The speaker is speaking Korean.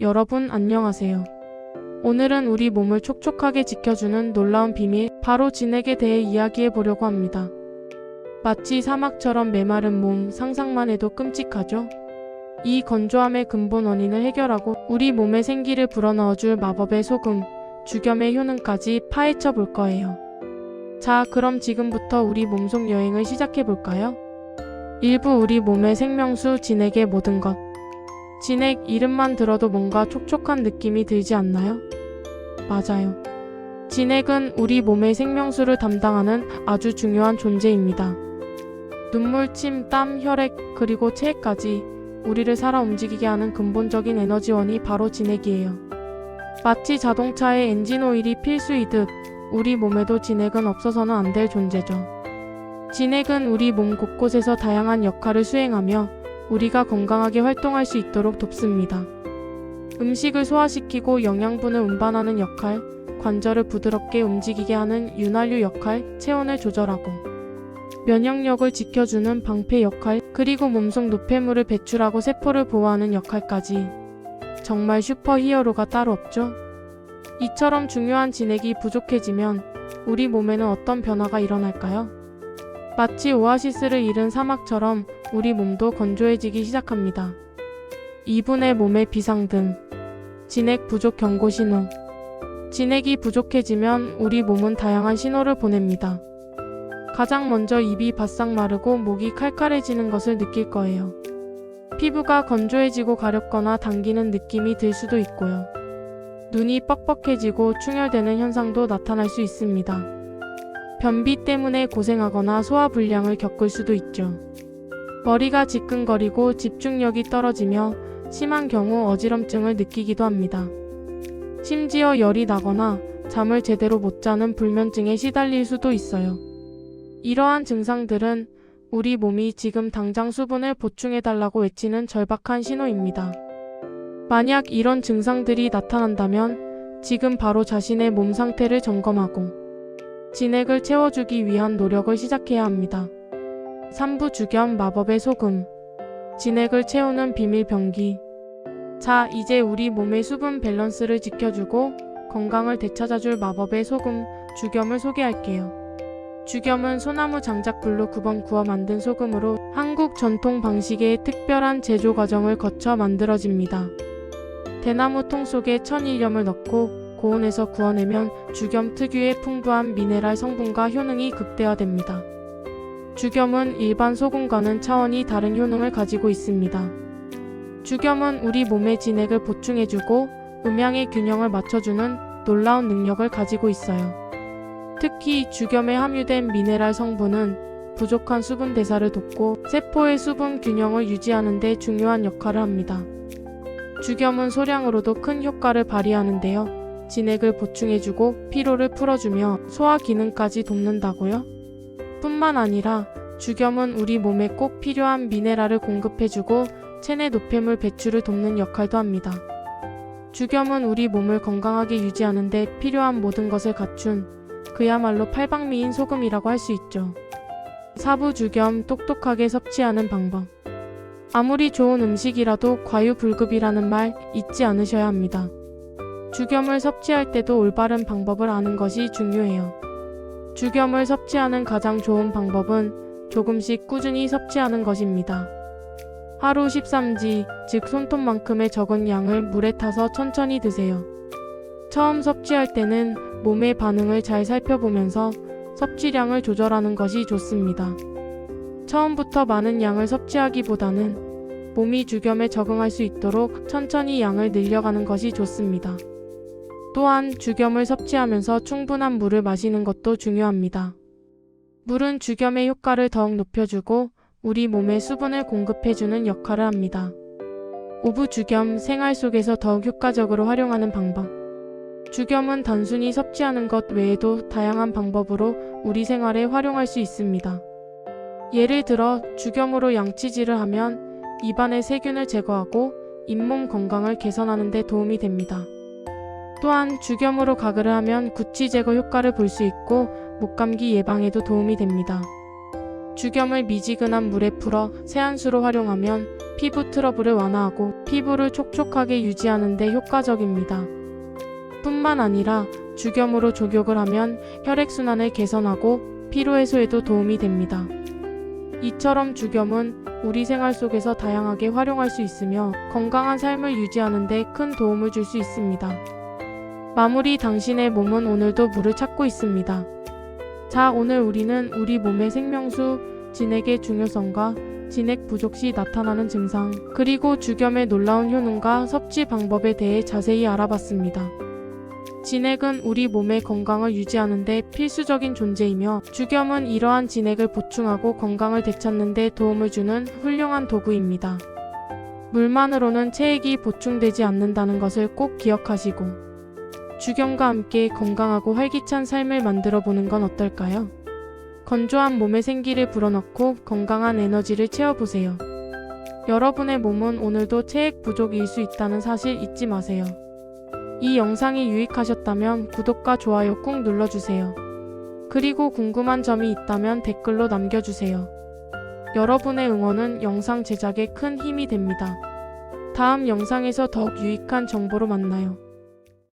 여러분 안녕하세요. 오늘은 우리 몸을 촉촉하게 지켜주는 놀라운 비밀, 바로 진액에 대해 이야기해 보려고 합니다. 마치 사막처럼 메마른 몸 상상만 해도 끔찍하죠? 이 건조함의 근본 원인을 해결하고 우리 몸에 생기를 불어넣어줄 마법의 소금, 주겸의 효능까지 파헤쳐 볼 거예요. 자, 그럼 지금부터 우리 몸속 여행을 시작해 볼까요? 일부 우리 몸의 생명수 진액의 모든 것. 진액 이름만 들어도 뭔가 촉촉한 느낌이 들지 않나요? 맞아요. 진액은 우리 몸의 생명수를 담당하는 아주 중요한 존재입니다. 눈물, 침, 땀, 혈액, 그리고 체액까지 우리를 살아 움직이게 하는 근본적인 에너지원이 바로 진액이에요. 마치 자동차의 엔진 오일이 필수이듯 우리 몸에도 진액은 없어서는 안 될 존재죠. 진액은 우리 몸 곳곳에서 다양한 역할을 수행하며 우리가 건강하게 활동할 수 있도록 돕습니다. 음식을 소화시키고 영양분을 운반하는 역할, 관절을 부드럽게 움직이게 하는 윤활유 역할, 체온을 조절하고, 면역력을 지켜주는 방패 역할, 그리고 몸속 노폐물을 배출하고 세포를 보호하는 역할까지. 정말 슈퍼 히어로가 따로 없죠? 이처럼 중요한 진액이 부족해지면 우리 몸에는 어떤 변화가 일어날까요? 마치 오아시스를 잃은 사막처럼 우리 몸도 건조해지기 시작합니다. 2분의 몸의 비상 등. 진액 부족 경고 신호. 진액이 부족해지면 우리 몸은 다양한 신호를 보냅니다. 가장 먼저 입이 바싹 마르고 목이 칼칼해지는 것을 느낄 거예요. 피부가 건조해지고 가렵거나 당기는 느낌이 들 수도 있고요. 눈이 뻑뻑해지고 충혈되는 현상도 나타날 수 있습니다. 변비 때문에 고생하거나 소화불량을 겪을 수도 있죠. 머리가 지끈거리고 집중력이 떨어지며 심한 경우 어지럼증을 느끼기도 합니다. 심지어 열이 나거나 잠을 제대로 못 자는 불면증에 시달릴 수도 있어요. 이러한 증상들은 우리 몸이 지금 당장 수분을 보충해달라고 외치는 절박한 신호입니다. 만약 이런 증상들이 나타난다면 지금 바로 자신의 몸 상태를 점검하고 진액을 채워주기 위한 노력을 시작해야 합니다. 3부 주겸 마법의 소금 진액을 채우는 비밀 병기 자, 이제 우리 몸의 수분 밸런스를 지켜주고 건강을 되찾아줄 마법의 소금 주겸을 소개할게요. 주겸은 소나무 장작불로 9번 구워 만든 소금으로 한국 전통 방식의 특별한 제조 과정을 거쳐 만들어집니다. 대나무 통 속에 천일염을 넣고 고온에서 구워내면 주겸 특유의 풍부한 미네랄 성분과 효능이 극대화됩니다. 주겸은 일반 소금과는 차원이 다른 효능을 가지고 있습니다. 주겸은 우리 몸의 진액을 보충해주고 음양의 균형을 맞춰주는 놀라운 능력을 가지고 있어요. 특히 주겸에 함유된 미네랄 성분은 부족한 수분 대사를 돕고 세포의 수분 균형을 유지하는 데 중요한 역할을 합니다. 주겸은 소량으로도 큰 효과를 발휘하는데요. 진액을 보충해주고 피로를 풀어주며 소화 기능까지 돕는다고요? 뿐만 아니라 주겸은 우리 몸에 꼭 필요한 미네랄을 공급해주고 체내 노폐물 배출을 돕는 역할도 합니다. 주겸은 우리 몸을 건강하게 유지하는 데 필요한 모든 것을 갖춘 그야말로 팔방미인 소금이라고 할 수 있죠. 사부 주겸 똑똑하게 섭취하는 방법. 아무리 좋은 음식이라도 과유불급이라는 말 잊지 않으셔야 합니다. 주겸을 섭취할 때도 올바른 방법을 아는 것이 중요해요. 주겸을 섭취하는 가장 좋은 방법은 조금씩 꾸준히 섭취하는 것입니다. 하루 13지, 즉 손톱만큼의 적은 양을 물에 타서 천천히 드세요. 처음 섭취할 때는 몸의 반응을 잘 살펴보면서 섭취량을 조절하는 것이 좋습니다. 처음부터 많은 양을 섭취하기보다는 몸이 주겸에 적응할 수 있도록 천천히 양을 늘려가는 것이 좋습니다. 또한 주겸을 섭취하면서 충분한 물을 마시는 것도 중요합니다. 물은 주겸의 효과를 더욱 높여주고 우리 몸에 수분을 공급해주는 역할을 합니다. 오부 주겸 생활 속에서 더욱 효과적으로 활용하는 방법. 주겸은 단순히 섭취하는 것 외에도 다양한 방법으로 우리 생활에 활용할 수 있습니다. 예를 들어 주겸으로 양치질을 하면 입안의 세균을 제거하고 잇몸 건강을 개선하는 데 도움이 됩니다. 또한 주겸으로 가글을 하면 구취 제거 효과를 볼 수 있고 목감기 예방에도 도움이 됩니다. 주겸을 미지근한 물에 풀어 세안수로 활용하면 피부 트러블을 완화하고 피부를 촉촉하게 유지하는 데 효과적입니다. 뿐만 아니라 죽염으로 족욕을 하면 혈액순환을 개선하고 피로 해소에도 도움이 됩니다. 이처럼 죽염은 우리 생활 속에서 다양하게 활용할 수 있으며 건강한 삶을 유지하는 데 큰 도움을 줄 수 있습니다. 마무리 당신의 몸은 오늘도 물을 찾고 있습니다. 자, 오늘 우리는 우리 몸의 생명수, 진액의 중요성과 진액 부족 시 나타나는 증상, 그리고 죽염의 놀라운 효능과 섭취 방법에 대해 자세히 알아봤습니다. 진액은 우리 몸의 건강을 유지하는 데 필수적인 존재이며 죽염은 이러한 진액을 보충하고 건강을 되찾는 데 도움을 주는 훌륭한 도구입니다. 물만으로는 체액이 보충되지 않는다는 것을 꼭 기억하시고 죽염과 함께 건강하고 활기찬 삶을 만들어 보는 건 어떨까요? 건조한 몸에 생기를 불어넣고 건강한 에너지를 채워보세요. 여러분의 몸은 오늘도 체액 부족일 수 있다는 사실 잊지 마세요. 이 영상이 유익하셨다면 구독과 좋아요 꾹 눌러주세요. 그리고 궁금한 점이 있다면 댓글로 남겨주세요. 여러분의 응원은 영상 제작에 큰 힘이 됩니다. 다음 영상에서 더욱 유익한 정보로 만나요.